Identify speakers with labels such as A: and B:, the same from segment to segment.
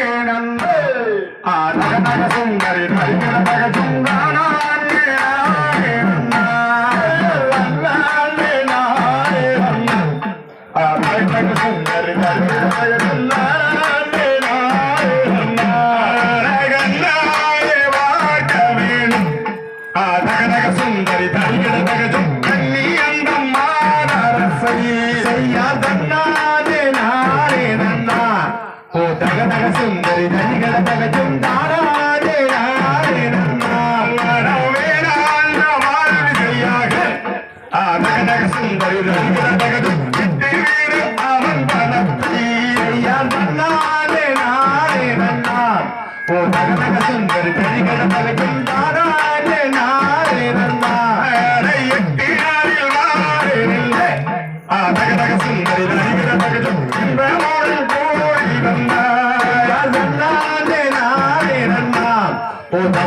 A: I'm gonna go get some more. I'm gonna go get some more. தக தக சுந்தரி தனிகட தகச்சும் தாராதே யாரே தக தக சுந்தரி தனிகட தகச்சும் அவன் பணத்தி தன்னாலே நாரே நன்னா ஓ தக தக சுந்தரி தனிகட தகச்சும் தாரா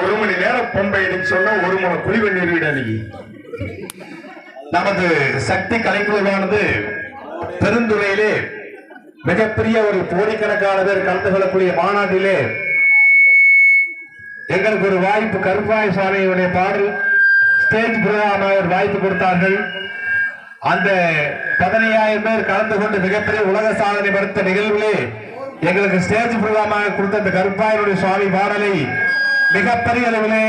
A: ஒரு மணி நேரம் பொம்பை சொன்னா ஒரு மணி குழிவை நிறுவிட நீ நமது சக்தி கலைக்குழுவானது பெருந்துறையிலே மிகப்பெரிய ஒரு கோடிக்கணக்கான பேர் கலந்து கொள்ளக்கூடிய மாநாட்டிலே எங்களுக்கு ஒரு வாய்ப்பு கருப்பாய சுவாமியுடைய பாடல் ஸ்டேஜ் புரோகிராமாக ஒரு வாய்ப்பு கொடுத்தார்கள். அந்த பதினையாயிரம் பேர் கலந்து கொண்டு மிகப்பெரிய உலக சாதனை படுத்த நிகழ்விலே எங்களுக்கு ஸ்டேஜ் ப்ரோக்ராமாக கொடுத்த இந்த கருப்பாயனுடைய சுவாமி பாடலை மிகப்பெரிய அளவிலே